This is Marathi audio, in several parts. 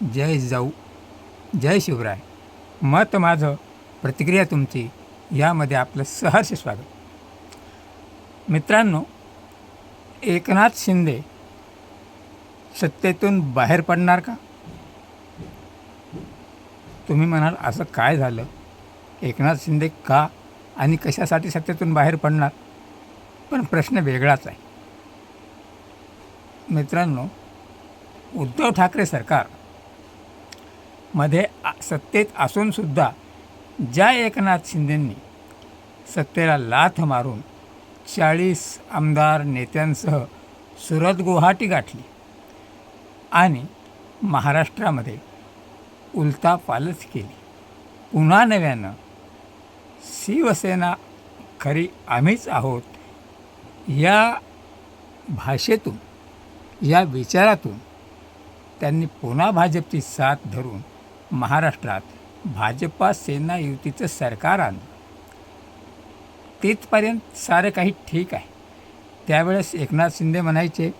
जय जाऊ जय शिवराय. मत माझं प्रतिक्रिया तुमची यामध्ये आपलं सहर्ष स्वागत. मित्रांनो एकनाथ शिंदे सत्तेतून बाहेर पडणार का? तुम्ही म्हणाल असं काय झालं? एकनाथ शिंदे का आणि कशासाठी सत्तेतून बाहेर पडणार? पण प्रश्न वेगळाच आहे. मित्रांनो उद्धव ठाकरे सरकार मध्ये सत्तेत असूनसुद्धा ज्या एकनाथ शिंदेंनी सत्तेला लाथ मारून चाळीस आमदार नेत्यांसह सुरत गुवाहाटी गाठली आणि महाराष्ट्रामध्ये उलता पालच केली. पुन्हा नव्यानं शिवसेना खरी आम्हीच आहोत या भाषेतून या विचारातून त्यांनी पुन्हा भाजपची साथ धरून महाराष्ट्रात भाजपा सेना युतीचं सरकार आणलं. तिथपर्यंत सारं काही ठीक आहे. त्यावेळेस एकनाथ शिंदे म्हणायचे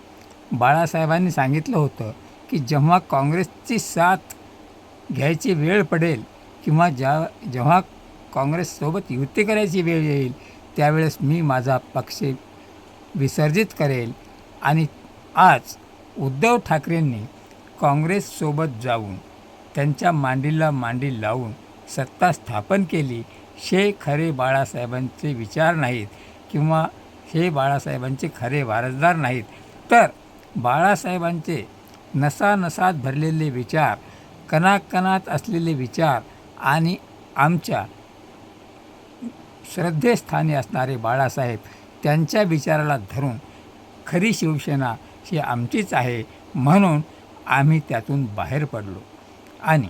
बाळासाहेबांनी सांगितलं होतं की जेव्हा काँग्रेसची साथ घ्यायची वेळ पडेल किंवा ज्या जेव्हा काँग्रेससोबत युती करायची वेळ येईल त्यावेळेस मी माझा पक्ष विसर्जित करेल आणि आज उद्धव ठाकरेंनी काँग्रेससोबत जाऊन त्यांच्या मांडीला मांडी लावून सत्ता स्थापन केली. हे खरे बाळासाहेबांचे विचार नाहीत किंवा हे बाळासाहेबांचे खरे वारसदार नाहीत. तर बाळासाहेबांचे नसानसात भरलेले विचार कणाकणात असलेले विचार आणि आमच्या श्रद्धेस्थानी असणारे बाळासाहेब त्यांच्या विचाराला धरून खरी शिवसेना ही आमचीच आहे म्हणून आम्ही त्यातून बाहेर पडलो. आणि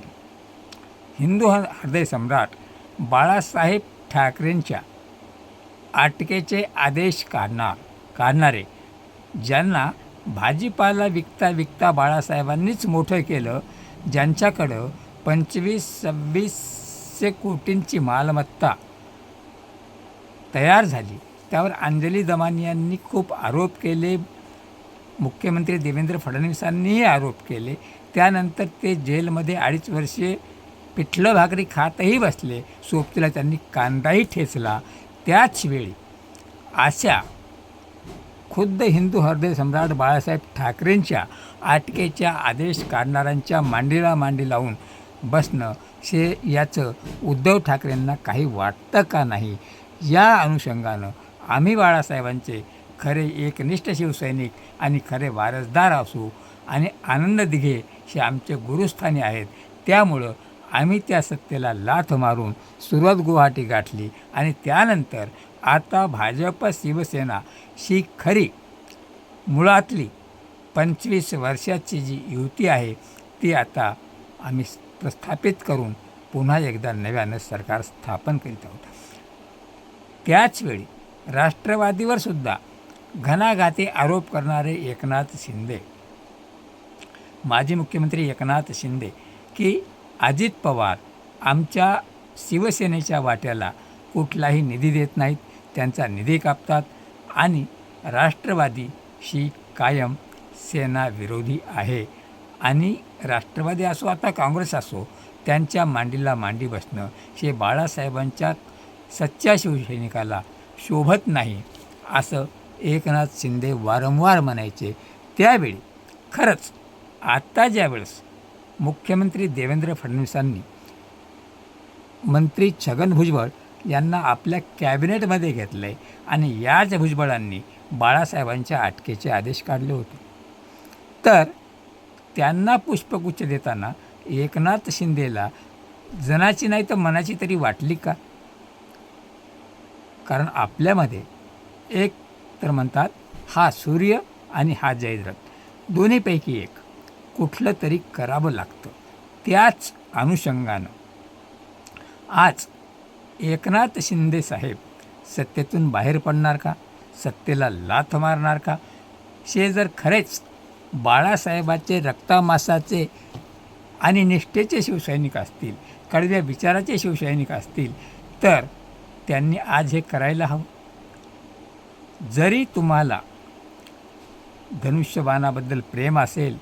हिंदू हृदय सम्राट बाळासाहेब ठाकरेंच्या अटकेचे आदेश काढणार काढणारे. ज्यांना भाजीपाला विकता विकता बाळासाहेबांनीच मोठं केलं ज्यांच्याकडं पंचवीस सव्वीसशे कोटींची मालमत्ता तयार झाली त्यावर अंजली दमानी यांनी खूप आरोप केले मुख्यमंत्री देवेंद्र फडणवीसांनीही आरोप केले. त्यानंतर ते जेलमध्ये अडीच वर्षे पिठलं भाकरी खातही बसले. सोबतीला त्यांनी कांदाही ठेचला. त्याचवेळी अशा खुद्द हिंदू हृदय सम्राट बाळासाहेब ठाकरेंच्या अटकेच्या आदेश काढणाऱ्यांच्या मांडीला मांडी लावून बसणं हे याचं उद्धव ठाकरेंना काही वाटतं का नाही? या अनुषंगानं आम्ही बाळासाहेबांचे खरे एकनिष्ठ शिवसैनिक आणि खरे वारसदार असू आणि आनंद दिघे हे आमचे गुरुस्थानी आहेत. त्यामुळं आम्ही त्या सत्तेला लाथ मारून सुरत गुवाहाटी गाठली आणि त्यानंतर आता भाजप शिवसेना ही खरी मुळातली पंचवीस वर्षाची जी युती आहे ती आता आम्ही प्रस्थापित करून पुन्हा एकदा नव्यानं सरकार स्थापन करीत आहोत. त्याचवेळी राष्ट्रवादीवर सुद्धा घणाघाती आरोप करणारे एकनाथ शिंदे. माजी मुख्यमंत्री एकनाथ शिंदे की अजित पवार आमच्या शिवसेनेच्या वाट्याला कुठलाही निधी देत नाहीत त्यांचा निधी कापतात आणि राष्ट्रवादी ही कायम सेना विरोधी आहे आणि राष्ट्रवादी असो आता काँग्रेस असो त्यांच्या मांडीला मांडी बसणं हे बाळासाहेबांच्या सच्च्या शिवसैनिकाला शोभत नाही असं एकनाथ शिंदे वारंवार म्हणायचे त्यावेळी खरंच आत्ता ज्यावेळेस मुख्यमंत्री देवेंद्र फडणवीसांनी मंत्री छगन भुजबळ यांना आपल्या कॅबिनेटमध्ये घेतलं आहे आणि याच भुजबळांनी बाळासाहेबांच्या अटकेचे आदेश काढले होते. तर त्यांना पुष्पगुच्छ देताना एकनाथ शिंदेला जनाची नाही तर मनाची तरी वाटली का? कारण आपल्यामध्ये एक तर म्हणतात हा सूर्य आणि हा जयद्रथ. दोन्हीपैकी एक. कुठलं तरी करावं लागतं. त्याच अनुषंगानं. आज एकनाथ शिंदे साहेब सत्तेतून बाहेर पडणार का? सत्तेला लाथ मारणार का? हे जर खरेच बाळासाहेबाचे रक्तामासाचे आणि निष्ठेचे शिवसैनिक असतील कडव्या विचाराचे शिवसैनिक असतील तर त्यांनी आज हे करायला हवं. जरी तुम्हाला धनुष्यबाणाबद्दल प्रेम असेल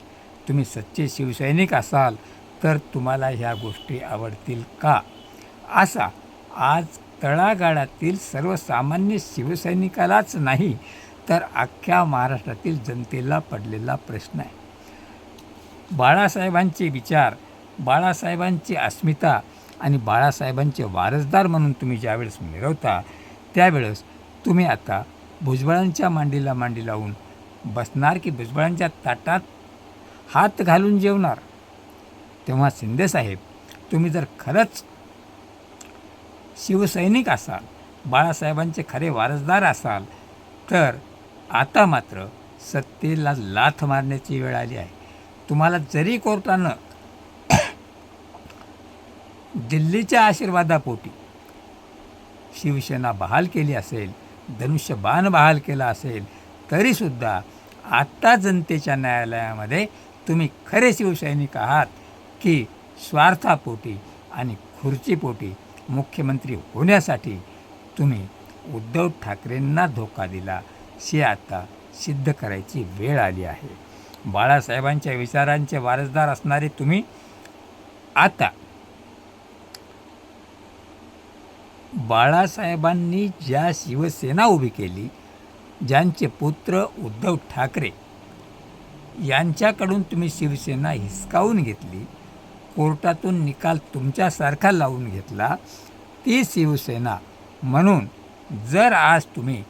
तुम्ही सच्चे शिवसैनिक असाल तर तुम्हाला ह्या गोष्टी आवडतील का? असा आज तळागाळातील सर्वसामान्य शिवसैनिकालाच नाही तर अख्ख्या महाराष्ट्रातील जनतेला पडलेला प्रश्न आहे. बाळासाहेबांचे विचार बाळासाहेबांची अस्मिता आणि बाळासाहेबांचे वारसदार म्हणून तुम्ही ज्यावेळेस मिळवता त्यावेळेस तुम्ही आता भुजबळांच्या मांडीला मांडी लावून बसणार की भुजबळांच्या ताटात हात घालून जेवणार? तेव्हा शिंदेसाहेब तुम्ही जर खरंच शिवसैनिक असाल बाळासाहेबांचे खरे वारसदार असाल तर आता मात्र सत्तेला लाथ मारण्याची वेळ आली आहे. तुम्हाला जरी कोर्टानं दिल्लीच्या आशीर्वादापोटी शिवसेना बहाल केली असेल धनुष्य बाण बहाल केला असेल तरीसुद्धा आत्ता जनतेच्या न्यायालयामध्ये तुम्ही खरे शिवसैनिक आहात की स्वार्थापोटी आणि खुर्चीपोटी मुख्यमंत्री होण्यासाठी तुम्ही उद्धव ठाकरेंना धोका दिला हे आता सिद्ध करायची वेळ आली आहे. बाळासाहेबांच्या विचारांचे वारसदार असणारे तुम्ही आता बाळासाहेबांनी ज्या शिवसेना उभी केली ज्यांचे पुत्र उद्धव ठाकरे यांच्याकडून तुम्ही शिवसेना हिसकावून घेतली कोर्टातून निकाल तुमच्यासारखा लावून घेतला ती शिवसेना म्हणून जर आज तुम्ही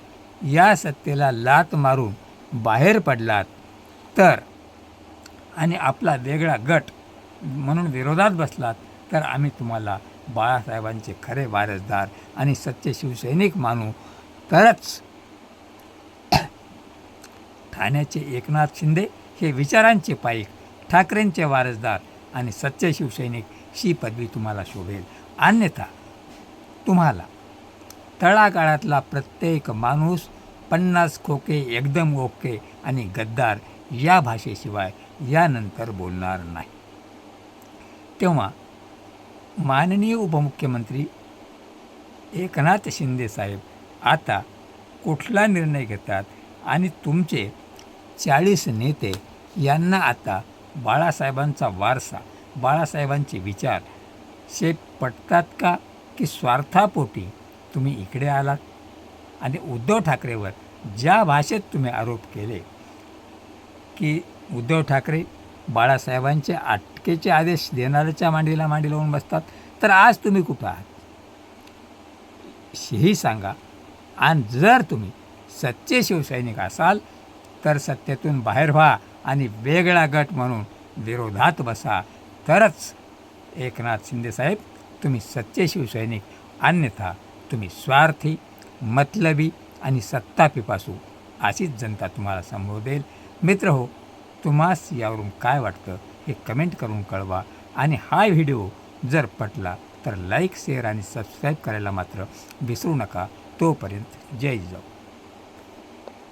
या सत्तेला लात मारून बाहेर पडलात तर आणि आपला वेगळा गट म्हणून विरोधात बसलात तर आम्ही तुम्हाला बाळासाहेबांचे खरे वारसदार आणि सच्चे शिवसैनिक मानू. तरच ठाण्याचे एकनाथ शिंदे हे विचारांचे पाईक ठाकरेंचे वारसदार आणि सच्चे शिवसैनिक ही पदवी तुम्हाला शोभेल. अन्यथा तुम्हाला तळागाळातला प्रत्येक माणूस पन्नास खोके एकदम ओके आणि गद्दार या भाषेशिवाय यानंतर बोलणार नाही. तेव्हा माननीय उपमुख्यमंत्री एकनाथ शिंदे साहेब आता कुठला निर्णय घेतात आणि तुमचे चाळीस नेते यांना आता बाळासाहेबांचा वारसा बाळासाहेबांचे विचार शे पटतात का की स्वार्थापोटी तुम्ही इकडे आलात? आणि उद्धव ठाकरेवर ज्या भाषेत तुम्ही आरोप केले की उद्धव ठाकरे बाळासाहेबांचे अटकेचे आदेश देणाऱ्याच्या मांडीला मांडी लावून बसतात. तर आज तुम्ही कुठं आहात? हेही सांगा. आणि जर तुम्ही सच्चे शिवसैनिक असाल तर सत्तेतून बाहेर व्हा आणि वेगळा गट म्हणून विरोधात बसा. तरच एकनाथ शिंदेसाहेब तुम्ही सच्चे शिवसैनिक अन्यथा तुम्ही स्वार्थी मतलबी आणि सत्तापिपासू अशीच जनता तुम्हाला संबोधेल. मित्र हो तुम्हास यावरून काय वाटतं हे कमेंट करून कळवा आणि हा व्हिडिओ जर पटला तर लाईक शेअर आणि सबस्क्राईब करायला मात्र विसरू नका. तोपर्यंत जय जाऊ